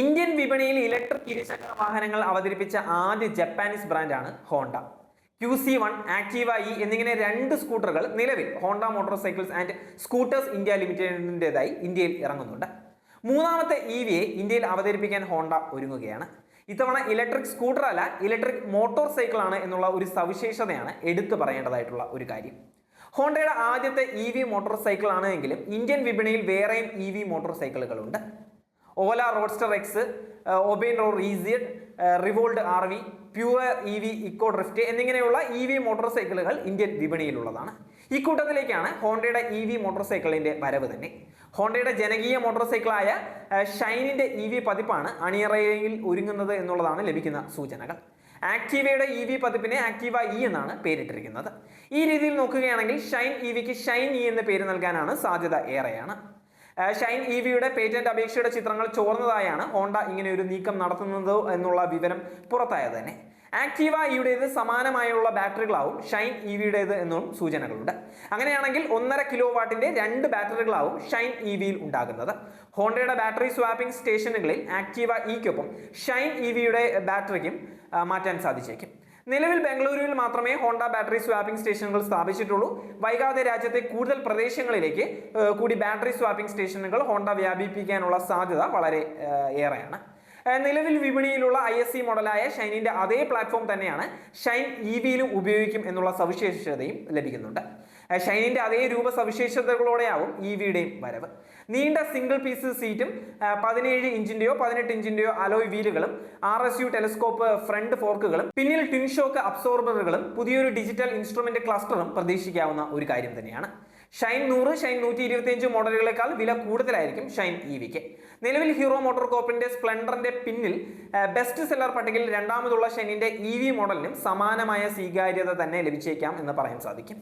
Indian വിപണിയിൽ electric ഇരുചക്ര വാഹനങ്ങൾ അവതരിപ്പിച്ച ആദ്യ ജപ്പാനീസ് ബ്രാൻഡാണ് Honda. Q C one Activa E എന്നിങ്ങനെ രണ്ട് സ്കൂട്ടറുകൾ നിലവിൽ Honda motorcycles and scooters India ലിമിറ്റഡിന്റെതായി ഇന്ത്യയിൽ ഇറങ്ങുന്നുണ്ട്. മൂന്നാമത്തെ ഇ വിയെ ഇന്ത്യയിൽ അവതരിപ്പിക്കാൻ ഹോണ്ട ഒരുങ്ങുകയാണ്. ഇത്തവണ ഇലക്ട്രിക് സ്കൂട്ടർ അല്ല ഇലക്ട്രിക് മോട്ടോർ സൈക്കിൾ ആണ് എന്നുള്ള ഒരു സവിശേഷതയാണ് എടുത്തു പറയേണ്ടതായിട്ടുള്ള ഒരു കാര്യം. ഹോണ്ടയുടെ ആദ്യത്തെ ഇ വി മോട്ടോർ സൈക്കിൾ ആണെങ്കിലും ഇന്ത്യൻ വിപണിയിൽ വേറെയും E V motor സൈക്കിളുകളുണ്ട് Ola Roadster X Oben Rorr റീസിയഡ് Revolt R V Pure E V eco drift എന്നിങ്ങനെയുള്ള ഇ വി മോട്ടോർ സൈക്കിളുകൾ ഇന്ത്യൻ വിപണിയിലുള്ളതാണ്. ഇക്കൂട്ടത്തിലേക്കാണ് ഹോണ്ടയുടെ ഇ വി മോട്ടോർ സൈക്കിളിന്റെ വരവ് തന്നെ. ഹോണ്ടയുടെ ജനകീയ മോട്ടോർ സൈക്കിളായ ഷൈനിന്റെ ഇ വി പതിപ്പാണ് അണിയറയിൽ ഒരുങ്ങുന്നത് എന്നുള്ളതാണ് ലഭിക്കുന്ന സൂചനകൾ. ആക്റ്റീവയുടെ ഇ വി പതിപ്പിനെ ആക്റ്റീവ ഇ എന്നാണ് പേരിട്ടിരിക്കുന്നത്. ഈ രീതിയിൽ നോക്കുകയാണെങ്കിൽ ഷൈൻ ഇ വിക്ക് ഷൈൻ ഇ എന്ന് പേര് നൽകാനാണ് സാധ്യത ഏറെയാണ്. ഷൈൻ ഇ വിയുടെ പേറ്റന്റ് അപേക്ഷയുടെ ചിത്രങ്ങൾ ചോർന്നതായാണ് ഹോണ്ട ഇങ്ങനെ ഒരു നീക്കം നടത്തുന്നത് എന്നുള്ള വിവരം പുറത്തായത് തന്നെ. ആക്റ്റീവ ഇയുടേത് സമാനമായുള്ള ബാറ്ററികളാവും ഷൈൻ ഇ വിയുടേത് എന്നും സൂചനകളുണ്ട്. അങ്ങനെയാണെങ്കിൽ ഒന്നര കിലോ വാട്ടിന്റെ രണ്ട് ബാറ്ററികളാവും ഷൈൻ ഇ വിയിൽ ഉണ്ടാകുന്നത്. ഹോണ്ടയുടെ ബാറ്ററി സ്വാപ്പിംഗ് സ്റ്റേഷനുകളിൽ ആക്റ്റീവ ഇക്കൊപ്പം ഷൈൻ ഇ വിയുടെ ബാറ്ററിക്കും മാറ്റാൻ സാധിച്ചേക്കും. നിലവിൽ ബംഗളൂരുവിൽ മാത്രമേ ഹോണ്ട ബാറ്ററി സ്വാപ്പിംഗ് സ്റ്റേഷനുകൾ സ്ഥാപിച്ചിട്ടുള്ളൂ. വൈകാതെ രാജ്യത്തെ കൂടുതൽ പ്രദേശങ്ങളിലേക്ക് കൂടി ബാറ്ററി സ്വാപ്പിംഗ് സ്റ്റേഷനുകൾ ഹോണ്ട വ്യാപിപ്പിക്കാനുള്ള സാധ്യത വളരെ ഏറെയാണ്. നിലവിൽ വിപണിയിലുള്ള ഐ എസ് സി മോഡലായ ഷൈനിന്റെ അതേ പ്ലാറ്റ്ഫോം തന്നെയാണ് ഷൈൻ ഇ വിയിലും ഉപയോഗിക്കും എന്നുള്ള സവിശേഷതയും ലഭിക്കുന്നുണ്ട്. ഏഹ്, ഷൈനിന്റെ അതേ രൂപ സവിശേഷതകളോടെയാവും ഇ വിയുടെയും വരവ്. നീണ്ട സിംഗിൾ പീസ് സീറ്റും പതിനേഴ് ഇഞ്ചിന്റെയോ പതിനെട്ട് ഇഞ്ചിന്റെയോ alloy വീലുകളും R S U telescope front ഫോർക്കുകളും പിന്നിൽ ട്വിൻ ഷോക്ക് അബ്സോർബറുകളും പുതിയൊരു ഡിജിറ്റൽ ഇൻസ്ട്രുമെന്റ് ക്ലസ്റ്ററും പ്രതീക്ഷിക്കാവുന്ന ഒരു കാര്യം തന്നെയാണ്. ഷൈൻ നൂറ് ഷൈൻ നൂറ്റി ഇരുപത്തിയഞ്ച് മോഡലുകളെക്കാൾ വില കൂടുതലായിരിക്കും ഷൈൻ ഇ വിക്ക് നിലവിൽ ഹീറോ മോട്ടോർ കോപ്പിന്റെ സ്പ്ലെൻഡറിന്റെ പിന്നിൽ ബെസ്റ്റ് സെല്ലർ പട്ടികയിൽ രണ്ടാമതുള്ള ഷൈനിന്റെ ഇ വി മോഡലിനും സമാനമായ സ്വീകാര്യത തന്നെ ലഭിച്ചേക്കാം എന്ന് പറയാൻ സാധിക്കും.